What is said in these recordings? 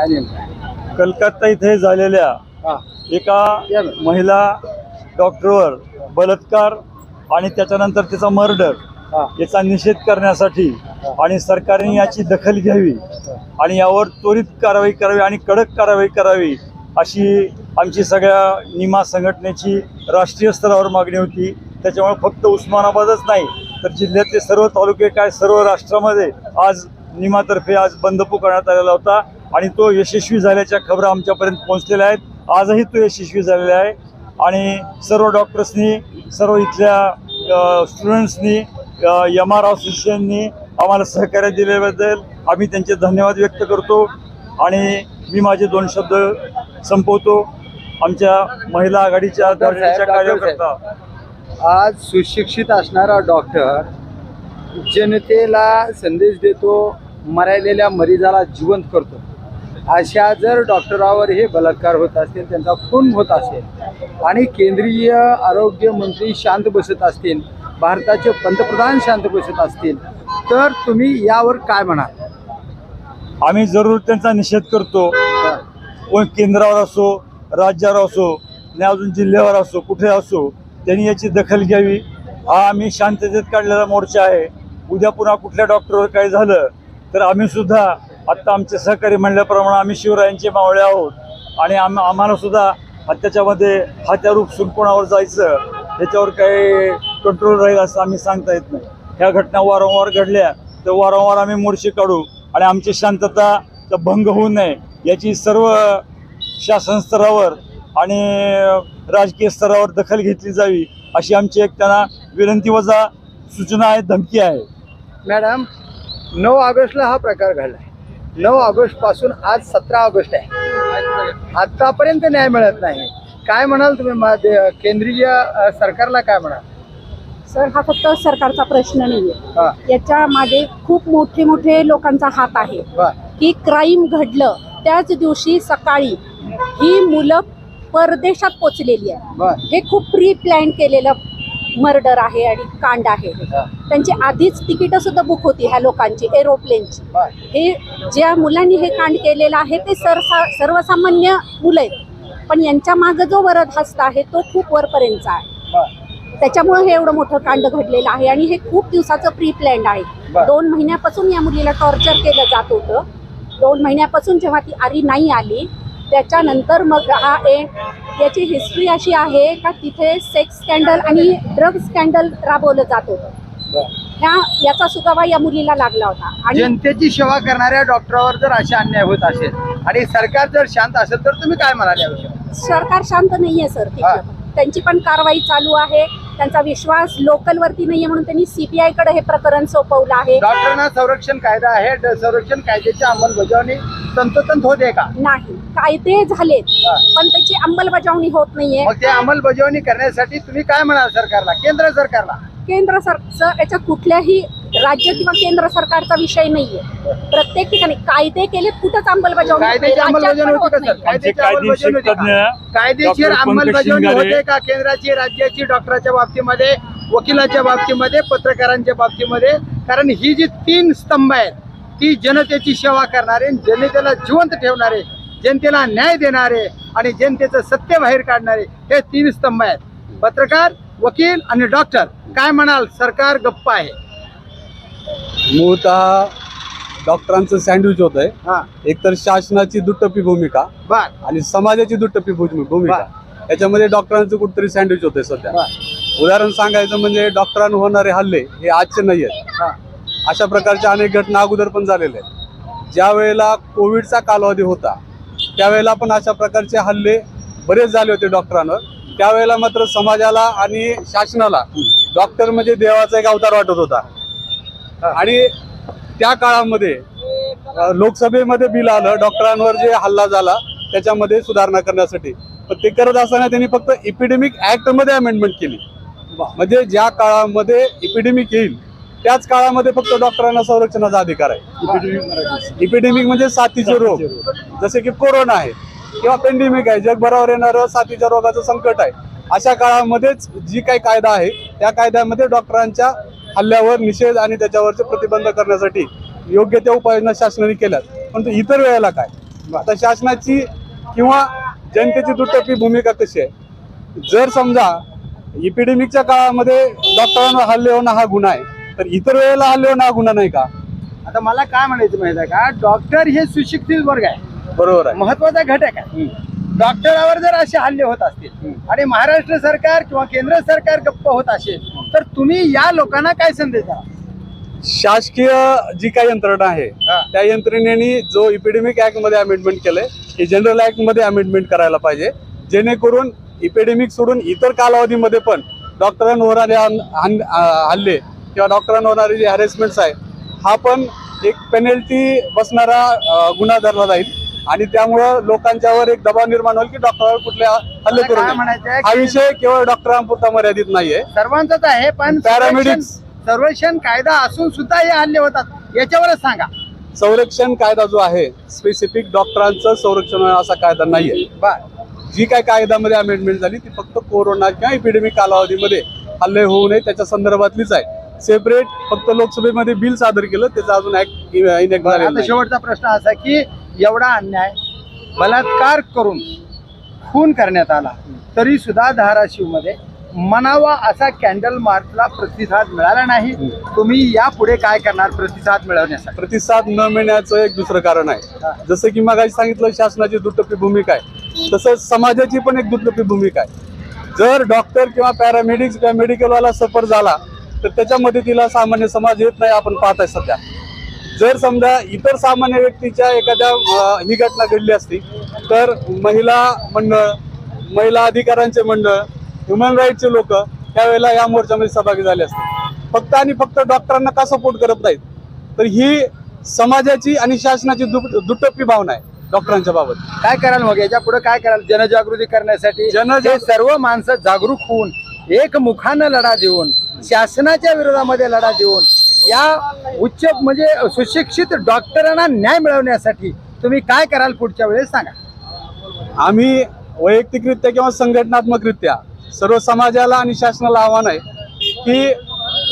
काय नेमकं कलकत्ता इथे झालेल्या हा. एका. महिला डॉक्टरवर बलात्कार आणि त्याच्यानंतर तिचा मर्डर हा. याचा निषेध करण्यासाठी आणि सरकारने याची दखल घ्यावी आणि यावर त्वरित कारवाई करावी आणि कडक कारवाई करावी अशी आमची सगळ्या निमा संघटनेची राष्ट्रीय स्तरावर मागणी होती. त्याच्यामुळे फक्त उस्मानाबादच नाही तर जिल्ह्यातले सर्व तालुके काय सर्व राष्ट्रामध्ये आज निमातर्फे आज बंद पुकारण्यात आलेला होता. आणि तो यशस्वी झाल्याच्या खबरा आमच्यापर्यंत पोहोचलेल्या आहेत. आजही तो यशस्वी झालेला आहे. आणि सर्व डॉक्टर्सनी सर्व इथल्या स्टुडंट्सनी एम आर असोसिएशननी आम्हाला सहकार्य दिल्याबद्दल आम्ही त्यांचे धन्यवाद व्यक्त करतो. आणि मी माझे दोन शब्द संपवतो. आमच्या महिला आघाडीच्या कार्यकर्ता. आज सुशिक्षित असणारा डॉक्टर जनतेला संदेश देतो मरायलेल्या मरीजाला जिवंत करतो. अशा जर डॉक्टरावर हे बलात्कार होत असतील त्यांचा खून होत असेल आणि केंद्रीय आरोग्य मंत्री शांत बसत असतील भारताचे पंतप्रधान शांत बसत असतील तर तुम्ही यावर काय म्हणाल? आम्ही जरूर त्यांचा निषेध करतो. कोण केंद्रावर असो राज्यावर असो आणि अजून जिल्ह्यावर असो कुठे असो त्यांनी याची दखल घ्यावी. हा आम्ही शांततेत काढलेला मोर्चा आहे. उद्या पुन्हा कुठल्या डॉक्टरवर काही झालं तर आम्ही सुद्धा आत्ता आमचे सहकारी म्हणल्याप्रमाणे आम्ही शिवरायांचे मावळे आहोत. आणि आम आम्हाला सुद्धा त्याच्यामध्ये हात्यारूप सुनकोणावर जायचं त्याच्यावर काही कंट्रोल राहील असं आम्ही सांगता येत नाही. ह्या घटना वारंवार घडल्या तर वारंवार आम्ही मोर्चे काढू आणि आमची शांतता भंग होऊ नये याची सर्व शासन स्तरावर आणि राजकीय स्तरावर दखल घेतली जावी अशी आमची एक त्यांना विनंती वजा सूचना आहे धमकी आहे. मॅडम नऊ ऑगस्टला हा प्रकार घडला. नऊ ऑगस्टपासून आज सतरा ऑगस्ट आहे. आतापर्यंत न्याय मिळत नाही. काय म्हणाल तुम्ही? केंद्रीय सरकारला काय म्हणाल? सर हा फक्त सरकारचा प्रश्न नाहीये. याच्या मागे खूप मोठे मोठे लोकांचा हात आहे. की क्राईम घडलं त्याच दिवशी सकाळी ही मुलं परदेशात पोचलेली आहे हे खूप प्री प्लॅन केलेलं मर्डर आहे आणि कांड आहे त्यांची आधीच तिकीटं सुद्धा बुक होती ह्या लोकांची एरोप्लेनची हे ज्या मुलांनी हे कांड केलेलं आहे ते सरसा सर्वसामान्य मुलं आहेत. पण यांच्या मागं जो वरद हस्त आहे तो खूप वरपर्यंतचा आहे. त्याच्यामुळे हे एवढं मोठं कांड घडलेलं आहे आणि हे खूप दिवसाचं प्री प्लॅन्ड आहे. दोन महिन्यापासून या मुलीला टॉर्चर केलं जात होतं. दोन महिन्यापासून जेव्हा ती आरी नाही आली त्याच्यानंतर मग हा एक याची हिस्ट्री अशी आहे का तिथे सेक्स स्कॅन्डल आणि ड्रग स्कॅन्डल राबवलं जात होतं. ह्या याचा सुगावा या मुलीला लागला होता. आणि जनतेची सेवा करणाऱ्या डॉक्टरावर जर अशा अन्याय होत असेल आणि सरकार जर शांत असेल तर तुम्ही काय म्हणाल याविषयी? सरकार शांत नाहीये सर हा. त्यांची पण कारवाई चालू आहे. त्यांचा विश्वास लोकल वरती नाहीये म्हणून त्यांनी सीबीआयकडे हे प्रकरण सोपवलं आहे. डॉक्टरांना संरक्षण कायदा आहे. ड- संरक्षण कायद्याची अंमलबजावणी तंतोतंत होते का? नाही. कायदे झालेत हा. पण त्याची अंमलबजावणी होत नाहीये. मग ते अंमलबजावणी करण्यासाठी तुम्ही काय म्हणाल सरकारला? केंद्र सरकारला? केंद्र सर स- याच्या कुठल्याही राज्य किंवा केंद्र सरकारचा विषय नाहीये प्रत्येक ठिकाणी कायदे केलेत कुठंच अंमलबजावणी होत नाही. कायद्याची राज्यात अंमलबजावणी पण होती होत का सर नाही. कायद्याची कायदेशीर अंमलबजावणी होती तज्ञ का? कायदेशीर डॉक्टर पंकज अंमलबजावणी शिंगारे. होते का केंद्राची राज्याची डॉक्टराच्या बाबतीमध्ये वकिलाच्या बाबतीमध्ये पत्रकारांच्या बाबतीमध्ये कारण ही जी तीन स्तंभ आहेत ती जनतेची सेवा करणारे जनतेला जिवंत ठेवणारे जनतेला न्याय देणारे आणि जनतेचं सत्य बाहेर काढणारे हे तीन स्तंभ आहेत पत्रकार वकील आणि डॉक्टर काय म्हणाल? सरकार गप्प आहे. मूळतः डॉक्टरांचं सँडविच होत आहे हा. एकतर शासनाची दुटप्पी भूमिका आणि समाजाची दुटप्पी भूमि- भूमिका. याच्यामध्ये डॉक्टरांचं कुठतरी सँडविच होतंय सध्या. उदाहरण सांगायचं म्हणजे डॉक्टरांवर होणारे हल्ले हे आजचे नाही आहेत. हा. अशा प्रकारच्या अनेक घटना अगोदर पण झालेल्या आहेत. ज्या वेळेला कोविडचा कालावधी होता त्यावेळेला पण अशा प्रकारचे हल्ले बरेच झाले होते डॉक्टरांवर. त्यावेळेला मात्र समाजाला आणि शासनाला डॉक्टर म्हणजे देवाचा एक अवतार वाटत होता. आणि त्या काळामध्ये लोकसभेमध्ये बिल आलं डॉक्टरांवर जे हल्ला झाला त्याच्यामध्ये सुधारणा करण्यासाठी. पण ते करत असताना त्यांनी फक्त इपिडेमिक ऍक्टमध्ये अमेंडमेंट केली. म्हणजे ज्या काळामध्ये इपिडेमिक येईल त्याच काळामध्ये फक्त डॉक्टरांना संरक्षणाचा अधिकार आहे. इपिडेमिक म्हणजे साथीचे रोग. जसे की कोरोना आहे. किंवा पेंडेमिक आहे जगभरावर येणारं साथीच्या रोगाचं संकट आहे. अशा काळामध्येच जी काही कायदा आहे त्या कायद्यामध्ये डॉक्टरांच्या हल्ल्यावर निषेध आणि त्याच्यावरचे प्रतिबंध करण्यासाठी योग्य त्या उपाययोजना शासनाने केल्यात. पण इतर वेळेला काय? आता शासनाची किंवा जनतेची दुटप्पी भूमिका कशी आहे? जर समजा इपिडेमिकच्या काळामध्ये डॉक्टरांवर हल्ले होणं हा गुन्हा आहे तर इतर वेळेला हल्ले होणं हा गुन्हा नाही का? आता मला काय म्हणायचं माहिती आहे का? डॉक्टर हे सुशिक्षित वर्ग आहे. बरोबर आहे. महत्त्वाचा घटक आहे. डॉक्टरावर जर असे हल्ले होत असतील आणि महाराष्ट्र सरकार किंवा केंद्र सरकार गप्प होत असेल तर तुम्ही या लोकांना काय संदेश द्या शासकीय जी काही यंत्रणा आहे. त्या यंत्रणेने जो इपिडेमिक ऍक्टमध्ये अमेंडमेंट केलंय हे जनरल ऍक्टमध्ये अमेंडमेंट करायला पाहिजे. जेणेकरून इपिडेमिक सोडून इतर कालावधीमध्ये पण डॉक्टरांवर होणारे हल्ले किंवा डॉक्टरांवर होणारे जे हॅरेसमेंट्स आहे हा पण एक पेनल्टी बसणारा गुन्हा धरला जाईल. आणि त्यामुळं लोकांच्यावर एक दबाव निर्माण होईल की डॉक्टरांवर कुठले हल्ले करू काय नये. हा विषय केवळ डॉक्टरांपुरता मर्यादित नाहीये सर्वांचाच आहे पण Paramedics. संरक्षण- संरक्षण कायदा असून सुद्धा हे हल्ले होतात याच्यावरच सांगा संरक्षण कायदा जो आहे स्पेसिफिक डॉक्टरांचं संरक्षण होणार असा कायदा नाहीये बर जी काय कायद्यामध्ये अमेंडमेंट झाली ती फक्त कोरोना किंवा इपिडेमिक कालावधीमध्ये हल्ले होऊ नये त्याच्या संदर्भातलीच आहे सेपरेट फक्त लोकसभेमध्ये बिल सादर केलं त्याचा अजून ऍक्ट इनेक्ट बरं, झालेला आता नाही. शेवटचा प्रश्न असा की एवढा अन्याय बलात्कार करून खून करण्यात आला. तरी सुद्धा धाराशिवमध्ये मनावा असा कॅन्डल मार्चला प्रतिसाद मिळाला नाही. तुम्ही यापुढे काय करणार प्रतिसाद मिळवण्यासाठी? प्रतिसाद न मिळण्याचं एक दुसरं कारण आहे. जसं की मग सांगितलं शासनाची दुटप्पी भूमिका आहे. तसंच समाजाची पण एक दुटप्पी भूमिका आहे. जर डॉक्टर किंवा पॅरामेडिक्स किंवा मेडिकलवाला सफर झाला तर त्याच्या मदतीला सामान्य समाज येत नाही आपण पाहत आहे सध्या. जर समजा इतर सामान्य व्यक्तीच्या एखाद्या ही घटना घडली असती तर महिला मंडळ महिला अधिकारांचे मंडळ ह्युमन राईटचे लोक त्यावेळेला या मोर्चामध्ये सहभागी झाले असते. फक्त आणि फक्त डॉक्टरांना का सपोर्ट करत नाहीत? तर ही समाजाची आणि शासनाची दुटप्पी भावना आहे डॉक्टरांच्या बाबत. काय कराल मग? याच्यापुढे काय कराल? जनजागृती करण्यासाठी जनजा- हे सर्व माणसं जागरूक होऊन एक मुखानं लढा देऊन शासनाच्या विरोधामध्ये लढा देऊन या उच्च म्हणजे सुशिक्षित डॉक्टरांना न्याय मिळवण्यासाठी तुम्ही काय कराल पुढच्या वेळेस सांगा. आम्ही वैयक्तिकरित्या किंवा संघटनात्मकरित्या सर्व समाजाला आणि शासनाला आव्हान आहे की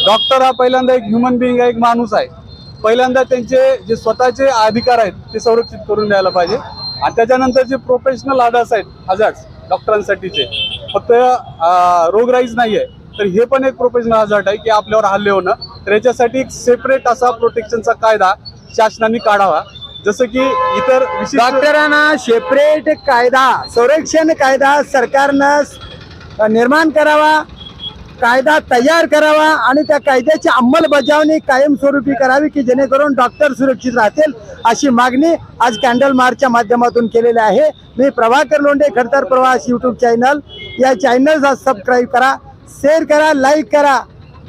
डॉक्टर हा पहिल्यांदा एक ह्युमन बिईंग आहे एक माणूस आहे. पहिल्यांदा त्यांचे जे स्वतःचे अधिकार आहेत ते संरक्षित करून द्यायला पाहिजे. आणि त्याच्यानंतर जे प्रोफेशनल आधार्स आहेत हजार्ड्स डॉक्टरांसाठीचे फक्त रोगराईज रोगराईच नाही आहे तर हे पण एक प्रोफेशनल हजार्ट आहे की आपल्यावर हल्ले होणं. तर याच्यासाठी एक सेपरेट असा प्रोटेक्शनचा कायदा शासनाने काढावा. जसं की इतर डॉक्टरांना सेपरेट कायदा संरक्षण कायदा सरकारनं निर्माण करावा कायदा तयार करावा आणि त्या कायद्याची अंमलबजावणी कायमस्वरूपी करावी की जेणेकरून डॉक्टर सुरक्षित राहतील अशी मागणी आज कॅन्डल मार्चच्या माध्यमातून केलेली आहे. मी प्रभाकर लोंढे खडतर प्रवास यूट्यूब चॅनल या चॅनलचा सबस्क्राईब करा शेअर करा लाईक करा.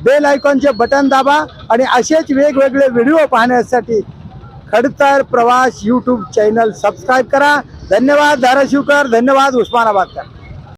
बेल आयकॉनचे बटन दाबा आणि असेच वेगवेगळे व्हिडिओ पाहण्यासाठी खडतर प्रवास यूट्यूब चॅनल सबस्क्राईब करा. धन्यवाद धाराशिवकर. धन्यवाद उस्मानाबादकर.